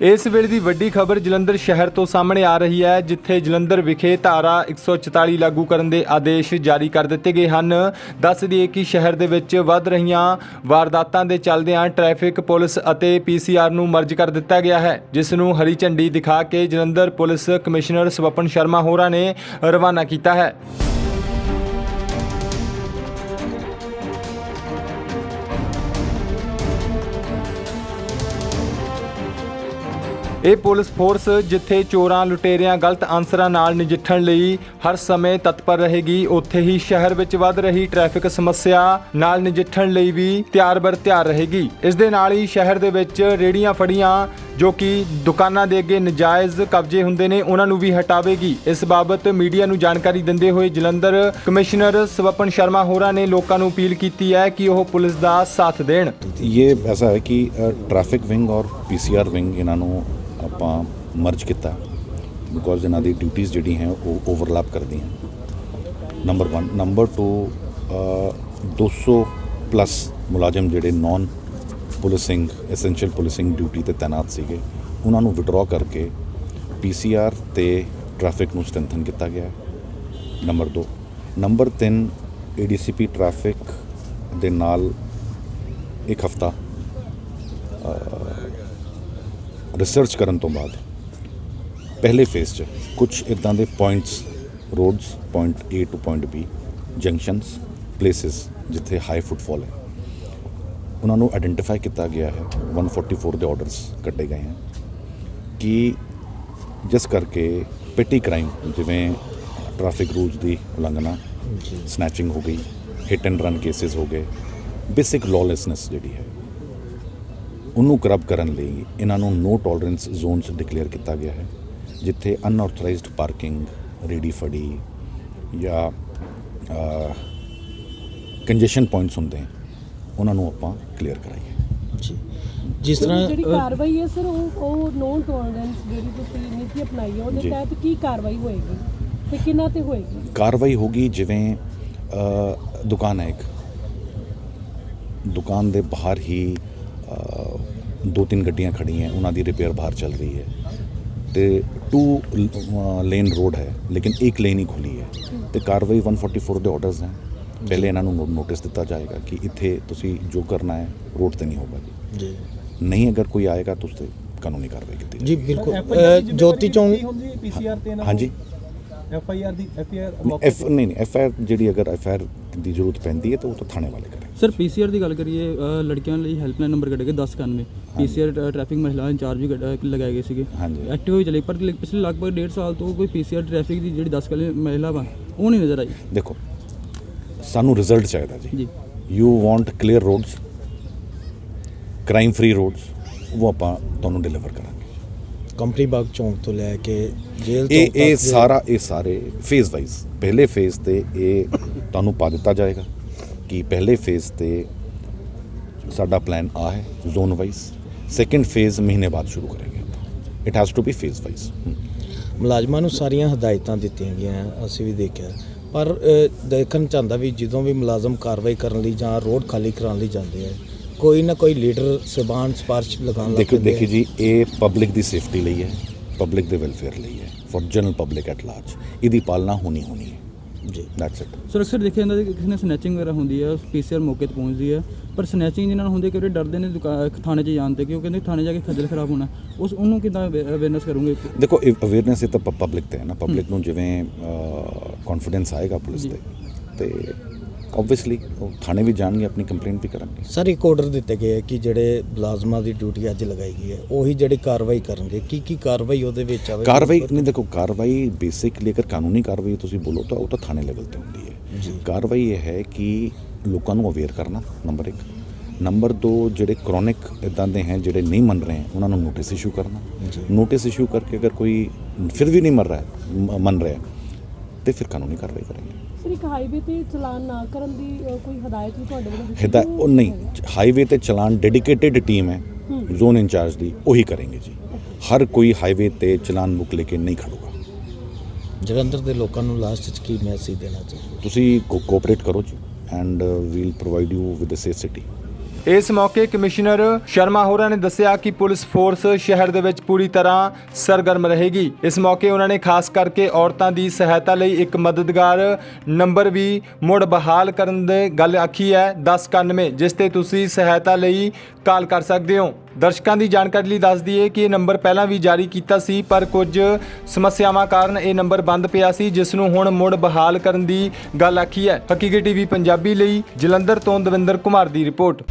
ਇਸ ਵੇਲੇ ਦੀ ਵੱਡੀ ਖਬਰ ਜਲੰਧਰ ਸ਼ਹਿਰ ਤੋਂ ਸਾਹਮਣੇ ਆ ਰਹੀ ਹੈ, ਜਿੱਥੇ ਜਲੰਧਰ ਵਿਖੇ ਧਾਰਾ 144 ਲਾਗੂ ਕਰਨ ਦੇ ਆਦੇਸ਼ ਜਾਰੀ ਕਰ ਦਿੱਤੇ ਗਏ ਹਨ। ਦੱਸ ਦਈਏ ਕਿ ਸ਼ਹਿਰ ਦੇ ਵਿੱਚ ਵੱਧ ਰਹੀਆਂ ਵਾਰਦਾਤਾਂ ਦੇ ਚੱਲਦਿਆਂ ਟ੍ਰੈਫਿਕ, ਪੁਲਿਸ ਅਤੇ ਪੀਸੀਆਰ ਨੂੰ ਮਰਜ ਕਰ ਦਿੱਤਾ ਗਿਆ ਹੈ, ਜਿਸ ਨੂੰ ਹਰੀ ਝੰਡੀ ਦਿਖਾ ਕੇ ਜਲੰਧਰ ਪੁਲਿਸ ਕਮਿਸ਼ਨਰ ਸਵਪਨ ਸ਼ਰਮਾ ਹੋਰਾਂ ਨੇ ਰਵਾਨਾ ਕੀਤਾ ਹੈ। ਇਹ ਪੁਲਿਸ ਫੋਰਸ ਜਿੱਥੇ ਚੋਰਾਂ ਲੁਟੇਰਿਆਂ ਗਲਤ ਅੰਸਰਾਂ ਨਾਲ ਨਜਿੱਠਣ ਲਈ ਹਰ ਸਮੇਂ ਤਤਪਰ ਰਹੇਗੀ, ਉੱਥੇ ਹੀ ਸ਼ਹਿਰ ਵਿੱਚ ਵੱਧ ਰਹੀ ਟ੍ਰੈਫਿਕ ਸਮੱਸਿਆ ਨਾਲ ਨਜਿੱਠਣ ਲਈ ਵੀ ਤਿਆਰ-ਬਰ ਤਿਆਰ ਰਹੇਗੀ। ਇਸ ਦੇ ਨਾਲ ਹੀ ਸ਼ਹਿਰ ਦੇ ਵਿੱਚ ਰੇੜੀਆਂ ਫੜੀਆਂ, ਜੋ ਕਿ ਦੁਕਾਨਾਂ ਦੇ ਅੱਗੇ ਨਜਾਇਜ਼ ਕਬਜ਼ੇ ਹੁੰਦੇ ਨੇ, ਉਹਨਾਂ ਨੂੰ ਵੀ ਹਟਾਵੇਗੀ। ਇਸ ਬਾਬਤ ਮੀਡੀਆ ਨੂੰ ਜਾਣਕਾਰੀ ਦਿੰਦੇ ਹੋਏ ਜਲੰਧਰ ਕਮਿਸ਼ਨਰ ਸਵਪਨ ਸ਼ਰਮਾ ਹੋਰਾਂ ਨੇ ਲੋਕਾਂ ਨੂੰ ਅਪੀਲ ਕੀਤੀ ਹੈ ਕਿ ਉਹ ਪੁਲਿਸ ਦਾ ਸਾਥ ਦੇਣ। ਇਹ ਐਸਾ ਹੈ ਕਿ ਟ੍ਰੈਫਿਕ ਵਿੰਗ ਔਰ ਪੀਸੀਆਰ ਵਿੰਗ ਇਹਨਾਂ ਨੂੰ ਆਪਾਂ ਮਰਜ ਕੀਤਾ ਬਿਕੋਜ਼ ਇਹਨਾਂ ਦੀ ਡਿਊਟੀਆਂ ਜਿਹੜੀ ਹੈ ਉਹ ਓਵਰਲੈਪ ਕਰਦੀਆਂ। ਨੰਬਰ 1 ਨੰਬਰ 2 200 ਪਲੱਸ ਮੁਲਾਜ਼ਮ ਜਿਹੜੇ non policing essential policing duty ਤੇ ਤਾਇਨਾਤ ਸੀਗੇ, ਉਹਨਾਂ ਨੂੰ ਵਿਡਰਾ ਕਰਕੇ ਪੀਸੀਆਰ ਤੇ ਟ੍ਰੈਫਿਕ ਨੂੰ ਸਟਰੈਂਥਨ ਕੀਤਾ ਗਿਆ ਹੈ। ਨੰਬਰ 2 ਨੰਬਰ 3 ਏਡੀਸੀਪੀ ਟ੍ਰੈਫਿਕ ਦੇ ਨਾਲ ਇੱਕ ਹਫਤਾ ਰਿਸਰਚ ਕਰਨ ਤੋਂ ਬਾਅਦ ਪਹਿਲੇ ਫੇਸ 'ਚ ਕੁਝ ਇਦਾਂ ਦੇ points roads point A to point B junctions places ਜਿੱਥੇ ਹਾਈ ਫੁੱਟਫਾਲ ਹੈ। ਉਹਨਾਂ ਨੂੰ ਆਇਡੈਂਟੀਫਾਈ ਕੀਤਾ ਗਿਆ ਹੈ। 144 ਦੇ ਆਰਡਰਸ ਕੱਟੇ ਗਏ ਹਨ ਕਿ ਜਿਸ ਕਰਕੇ ਪੈਟੀ ਕ੍ਰਾਈਮ ਜਿਵੇਂ ਟ੍ਰੈਫਿਕ ਰੂਲਸ ਦੀ ਉਲੰਘਣਾ ਸਨੈਚਿੰਗ ਹੋ ਗਈ ਹਿੱਟ ਐਂਡ ਰਨ ਕੇਸਿਸ ਹੋ ਗਏ ਬੇਸਿਕ ਲੌਲੈਸਨੈਸ ਜਿਹੜੀ ਹੈ। ਉਹਨੂੰ ਕਰਬ ਕਰਨ ਲਈ ਇਹਨਾਂ ਨੂੰ ਨੋ ਟੋਲਰੈਂਸ ਜ਼ੋਨਸ ਡਿਕਲੇਅਰ ਕੀਤਾ ਗਿਆ ਹੈ ਜਿੱਥੇ ਅਨਆਥੋਰਾਈਜ਼ਡ ਪਾਰਕਿੰਗ ਰੇਡੀ ਫੜੀ ਜਾਂ ਕੰਜੈਸ਼ਨ ਪੁਆਇੰਟਸ ਹੁੰਦੇ ਹਨ ਉਹਨਾਂ ਨੂੰ ਆਪਾਂ ਕਲੀਅਰ ਕਰਾਈਏ। ਜੀ। ਜਿਸ ਤਰ੍ਹਾਂ ਜਿਹੜੀ ਕਾਰਵਾਈ ਹੈ ਸਰ ਉਹ ਉਹ ਨੋਨ ਟੋਲਰੈਂਸ ਜਿਹੜੀ ਤੁਸੀਂ ਨੀਤੀ ਅਪਣਾਈ ਹੈ ਉਹਦੇ। ਤਹਿਤ ਕੀ ਕਾਰਵਾਈ ਹੋਏਗੀ ਤੇ ਕਿੰਨਾ ਤੇ ਹੋਏਗੀ? ਕਾਰਵਾਈ ਹੋਗੀ ਜਿਵੇਂ ਦੁਕਾਨ ਹੈ ਇੱਕ। ਦੁਕਾਨ ਦੇ ਬਾਹਰ ਹੀ ਦੋ ਤਿੰਨ ਗੱਡੀਆਂ ਖੜੀਆਂ ਉਹਨਾਂ ਦੀ ਰਿਪੇਅਰ ਬਾਹਰ ਚੱਲ ਰਹੀ ਹੈ। ਤੇ ਟੂ ਲੇਨ ਰੋਡ ਹੈ ਲੇਕਿਨ ਇੱਕ ਲੇਨ ਹੀ ਖੁੱਲੀ ਹੈ। ਤੇ ਕਾਰਵਾਈ 144 ਦੇ ਆਰਡਰਸ ਹੈ। ਪਹਿਲੇ ਇਹਨਾਂ ਨੂੰ ਨੋਟਿਸ ਦਿੱਤਾ ਜਾਏਗਾ ਕਿ ਇੱਥੇ ਤੁਸੀਂ ਜੋ ਕਰਨਾ ਹੈ ਰੋਡ ਤੇ ਨਹੀਂ ਹੋਗਾ ਜੀ। ਨਹੀਂ ਅਗਰ ਕੋਈ ਆਏਗਾ ਤਾਂ ਉਸ ਤੇ ਕਾਨੂੰਨੀ ਕਾਰਵਾਈ ਕੀਤੀ ਜੀ ਬਿਲਕੁਲ। ਜੋਤੀ ਚੌਂਕ ਹੁੰਦੀ ਪੀਸੀਆਰ ਤੇ ਨਾ ਹਾਂਜੀ। ਐਫ ਆਈ ਆਰ ਦੀ ਐਫ ਆਈ ਆਰ ਐਫ ਨਹੀਂ ਨਹੀਂ ਐਫ ਆਰ ਜਿਹੜੀ ਅਗਰ ਐਫ ਆਰ ਦੀ ਜ਼ਰੂਰਤ ਪੈਂਦੀ ਹੈ ਤਾਂ ਉਹ ਤਾਂ ਥਾਣੇ ਵਾਲੇ ਕਰੇ। ਸਰ ਪੀਸੀਆਰ ਦੀ ਗੱਲ ਕਰੀਏ ਲੜਕੀਆਂ ਲਈ ਹੈਲਪਲਾਈਨ ਨੰਬਰ ਕੱਢੇ ਗਏ 1091 ਪੀਸੀਆਰ ਟ੍ਰੈਫਿਕ ਮਹਿਲਾ ਇੰਚਾਰਜ ਵੀ ਲਗਾਏ ਗਏ ਸੀਗੇ। ਹਾਂਜੀ। ਐਕਟਿਵ ਹੋਈ ਚਲੇ ਪਰ ਪਿਛਲੇ ਲਗਭਗ ਡੇਢ ਸਾਲ ਤੋਂ ਕੋਈ ਪੀਸੀਆਰ ਟ੍ਰੈਫਿਕ ਦੀ ਜਿਹੜੀ 10 ਵਾਲੀ ਮਹਿਲਾ ਵਾ ਉਹ ਨਹੀਂ ਨਜ਼ਰ ਆਈ। ਦੇਖੋ ਸਾਨੂੰ ਰਿਜ਼ਲਟ ਚਾਹੀਦਾ ਜੀ। ਜੀ। You want clear roads crime free roads ਉਹ ਆਪਾਂ ਤੁਹਾਨੂੰ ਡਿਲੀਵਰ ਕਰਾਂਗੇ। ਕੰਪਨੀ ਬਾਗ ਚੌਂਕ ਤੋਂ ਲੈ ਕੇ ਜੇਲ੍ਹ ਇਹ ਚੌਂਕ ਇਹ ਦੇ- ਸਾਰਾ ਇਹ ਸਾਰੇ ਫੇਜ਼ ਵਾਈਜ਼ ਪਹਿਲੇ ਫੇਜ਼ ਤੇ ਇਹ ਤੁਹਾਨੂੰ ਪਾ ਦਿੱਤਾ ਜਾਏਗਾ। ਕਿ ਪਹਿਲੇ ਫੇਜ਼ ਤੇ ਸਾਡਾ ਪਲਾਨ ਆ ਹੈ ਜ਼ੋਨ ਵਾਈਜ਼ ਸੈਕੰਡ ਫੇਜ਼ ਮਹੀਨੇ ਬਾਅਦ ਸ਼ੁਰੂ ਕਰਾਂਗੇ it has to be phase wise ਮੁਲਾਜ਼ਮਾਂ ਨੂੰ ਸਾਰੀਆਂ ਹਦਾਇਤਾਂ ਦਿੱਤੀਆਂ ਗਈਆਂ ਅਸੀਂ ਵੀ ਦੇਖਿਆ। ਪਰ ਦੇਖਣ ਚਾਹੁੰਦਾ ਵੀ ਜਦੋਂ ਵੀ ਮੁਲਾਜ਼ਮ ਕਾਰਵਾਈ ਕਰਨ ਲਈ ਜਾਂ ਰੋਡ ਖਾਲੀ ਕਰਾਉਣ ਲਈ ਜਾਂਦੇ ਆ ਕੋਈ ਨਾ ਕੋਈ ਲੀਡਰ ਸਬਾਨ ਸਪਾਰਸ਼ ਲਗਾਉਣ ਲੱਗ ਦੇਖੋ ਜੀ ਇਹ ਪਬਲਿਕ ਦੀ ਸੇਫਟੀ ਲਈ ਹੈ ਪਬਲਿਕ ਦੇ ਵੈਲਫੇਅਰ ਲਈ ਹੈ for general public at large ਇਹਦੀ ਪਾਲਣਾ ਹੋਣੀ ਹੋਣੀ ਹੈ। ਜੀ। ਦੈਟਸ ਇਟ ਸਰ ਅਕਸਰ ਦੇਖਿਆ ਜਾਂਦਾ ਕਿ ਕਿਸੇ ਨੇ ਸਨੈਚਿੰਗ ਵਗੈਰਾ ਹੁੰਦੀ ਹੈ ਪੀਸੀਆਰ ਮੌਕੇ ਤੇ ਪਹੁੰਚਦੀ ਹੈ ਪਰ ਸਨੈਚਿੰਗ ਜਿਹਨਾਂ ਨੂੰ ਹੁੰਦੀ ਕਿ ਉਹ ਡਰਦੇ ਨੇ ਦੁਕਾ- ਥਾਣੇ 'ਚ ਜਾਣ ਤੇ ਕਿ ਉਹ ਕਹਿੰਦੇ ਥਾਣੇ ਜਾ ਕੇ ਖੱਜਲ ਖਰਾਬ ਹੋਣਾ। ਉਸ ਉਹਨੂੰ ਕਿਦਾਂ ਅਵੇਅਰਨੈਸ ਕਰੋਗੇ? ਦੇਖੋ ਅਵੇਅਰਨੈਸ ਇਹ ਤਾਂ ਪਬਲਿਕ ਤੇ ਹੈ ਨਾ। ਪਬਲਿਕ ਨੂੰ ਜਿਵੇਂ ਕੌਨਫੀਡੈਂਸ ਆਏਗਾ ਪੁਲਿਸ ਤੇ। ਤੇ ਆਬਵੀਅਸਲੀ ਉਹ ਥਾਣੇ ਵੀ ਜਾਣਗੇ ਆਪਣੀ ਕੰਪਲੇਂਟ ਵੀ ਕਰਨਗੇ। ਸਰ ਇੱਕ ਆਰਡਰ ਦਿੱਤੇ ਗਏ ਆ ਕਿ ਜਿਹੜੇ ਮੁਲਾਜ਼ਮਾਂ ਦੀ ਡਿਊਟੀ ਅੱਜ ਲਗਾਈ ਗਈ ਹੈ ਉਹੀ ਜਿਹੜੀ ਕਾਰਵਾਈ ਕਰਨਗੇ। ਕੀ ਕੀ ਕਾਰਵਾਈ ਉਹਦੇ ਵਿੱਚ ਆਵੇ ਕਾਰਵਾਈ ਨਹੀਂ ਦੇਖੋ ਕਾਰਵਾਈ ਬੇਸਿਕਲੀ ਅਗਰ ਕਾਨੂੰਨੀ ਕਾਰਵਾਈ ਤੁਸੀਂ ਬੋਲੋ ਤਾਂ ਉਹ ਤਾਂ ਥਾਣੇ ਲੈਵਲ ਤੇ ਹੁੰਦੀ ਹੈ। ਕਾਰਵਾਈ ਇਹ ਹੈ ਕਿ ਲੋਕਾਂ ਨੂੰ ਅਵੇਅਰ ਕਰਨਾ ਨੰਬਰ 1 ਨੰਬਰ 2 ਜਿਹੜੇ ਕ੍ਰੋਨਿਕ ਇਦਾਂ ਦੇ ਹੈ ਜਿਹੜੇ ਨਹੀਂ ਮੰਨ ਰਹੇ ਉਹਨਾਂ ਨੂੰ ਨੋਟਿਸ ਇਸ਼ੂ ਕਰਨਾ। ਨੋਟਿਸ ਇਸ਼ੂ ਕਰਕੇ ਅਗਰ ਕੋਈ ਫਿਰ ਵੀ ਨਹੀਂ ਮੰਨ ਰਿਹਾ ਮੰਨ ਰਿਹਾ ਤੇ ਫਿਰ ਕਾਨੂੰਨੀ ਕਾਰਵਾਈ ਕਰਾਂਗੇ। ਸਰ ਇੱਕ ਹਾਈਵੇ ਤੇ ਚਲਾਨ ਨਾ ਕਰਨ ਦੀ ਅ, ਕੋਈ ਹਦਾਇਤ ਵੀ ਤੁਹਾਡੇ ਵੱਲੋਂ ਦਿੱਤੀ ਹਿਦਾ ਗਈ? ਉਹ ਨਹੀਂ ਹਾਈਵੇ ਤੇ ਚਲਾਨ ਡੈਡੀਕੇਟਿਡ ਟੀਮ ਹੈ ਜ਼ੋਨ ਇੰਚਾਰਜ ਦੀ ਉਹੀ ਕਰਨਗੇ ਜੀ। ਹਰ ਕੋਈ ਹਾਈਵੇ ਤੇ ਚਲਾਨ ਬੁੱਕ ਲੈ ਕੇ ਨਹੀਂ ਖੜੂਗਾ। ਜਲੰਧਰ ਦੇ ਲੋਕਾਂ ਨੂੰ ਲਾਸਟ 'ਚ ਕੀ ਮੈਸੇਜ ਦੇਣਾ ਚਾਹੁੰਦੇ? ਤੁਸੀਂ ਕੋਆਪਰੇਟ ਕਰੋ ਜੀ and we'll provide you with a safe city ਇਸ ਮੌਕੇ ਕਮਿਸ਼ਨਰ ਸ਼ਰਮਾ ਹੋਰਾਂ ਨੇ ਦੱਸਿਆ ਕਿ ਪੁਲਿਸ ਫੋਰਸ ਸ਼ਹਿਰ ਦੇ ਵਿੱਚ ਪੂਰੀ ਤਰ੍ਹਾਂ ਸਰਗਰਮ ਰਹੇਗੀ। ਇਸ ਮੌਕੇ ਉਹਨਾਂ ਨੇ ਖਾਸ ਕਰਕੇ ਔਰਤਾਂ ਦੀ ਸਹਾਇਤਾ ਲਈ ਇੱਕ ਮਦਦਗਾਰ ਨੰਬਰ ਵੀ ਮੁੜ ਬਹਾਲ ਕਰਨ ਦੇ ਗੱਲ ਆਖੀ ਹੈ। 1091 ਜਿਸ ਤੇ ਤੁਸੀਂ ਸਹਾਇਤਾ ਲਈ ਕਾਲ ਕਰ ਸਕਦੇ ਹੋ। ਦਰਸ਼ਕਾਂ ਦੀ ਜਾਣਕਾਰੀ ਲਈ ਦੱਸ ਦਈਏ ਕਿ ਇਹ ਨੰਬਰ ਪਹਿਲਾਂ ਵੀ ਜਾਰੀ ਕੀਤਾ ਸੀ, ਪਰ ਕੁਝ ਸਮੱਸਿਆਵਾਂ ਕਾਰਨ ਇਹ ਨੰਬਰ ਬੰਦ ਪਿਆ ਸੀ, ਜਿਸ ਨੂੰ ਹੁਣ ਮੁੜ ਬਹਾਲ ਕਰਨ ਦੀ ਗੱਲ ਆਖੀ ਹੈ। ਹਕੀਕੀ ਟੀਵੀ ਪੰਜਾਬੀ ਲਈ ਜਲੰਧਰ ਤੋਂ ਦਵਿੰਦਰ ਕੁਮਾਰ ਦੀ ਰਿਪੋਰਟ।